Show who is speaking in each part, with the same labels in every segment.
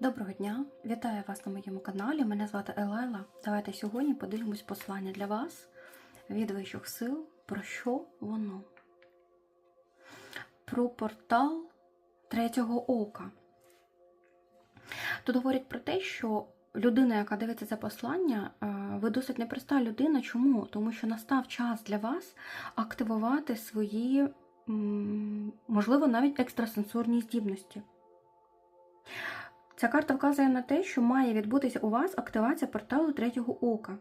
Speaker 1: Доброго дня! Вітаю вас на моєму каналі. Мене звати Елайла. Давайте сьогодні подивимось послання для вас від вищих сил. Про що воно? Про портал третього ока. Тут говорять про те, що людина, яка дивиться це послання, е, ви досить непроста людина. Чому? Тому що настав час для вас активувати свої, можливо, навіть екстрасенсорні здібності. Ця карта вказує на те, що має відбутися у вас активація порталу третього ока,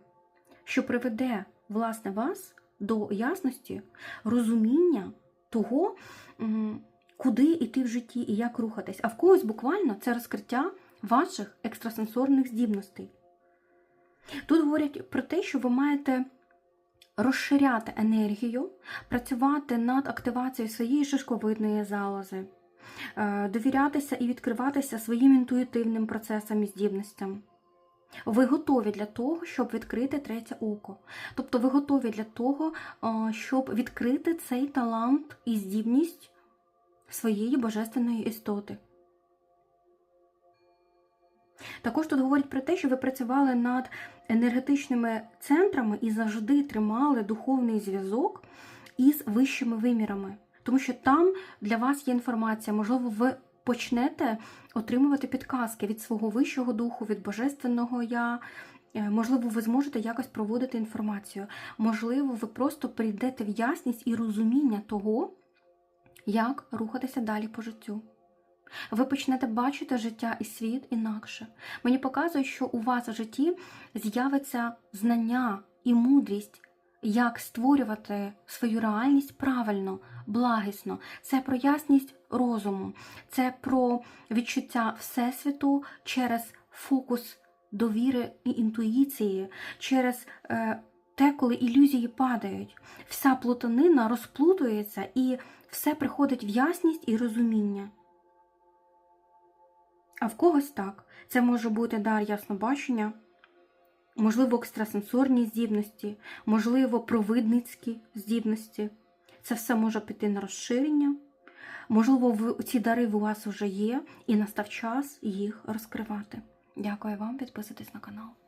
Speaker 1: що приведе власне вас до ясності, розуміння того, куди йти в житті і як рухатись. А в когось буквально це розкриття ваших екстрасенсорних здібностей. Тут говорять про те, що ви маєте розширяти енергію, працювати над активацією своєї шишковидної залози, довірятися і відкриватися своїм інтуїтивним процесам і здібностям. Ви готові для того, щоб відкрити третє око. Тобто ви готові для того, е, щоб відкрити цей талант і здібність своєї божественної істоти. Також тут говорять про те, що ви працювали над енергетичними центрами і завжди тримали духовний зв'язок із вищими вимірами. Тому що там для вас є інформація, можливо, ви почнете отримувати підказки від свого вищого духу, від божественного я. Е, Можливо, ви зможете якось проводити інформацію. Можливо, ви просто прийдете в ясність і розуміння того, як рухатися далі по життю. Ви почнете бачити життя і світ інакше. Мені показує, що у вас в житті з'явиться знання і мудрість, як створювати свою реальність правильно, благісно. Це про ясність розуму, це про відчуття Всесвіту через фокус довіри і інтуїції, через е, те, коли ілюзії падають. Вся плутанина розплутується і все приходить в ясність і розуміння. А в когось так. Це може бути дар яснобачення, можливо, екстрасенсорні здібності, можливо, провидницькі здібності. Це все може піти на розширення. Можливо, ці дари у вас вже є, і настав час їх розкривати. Дякую вам, підписуйтесь на канал.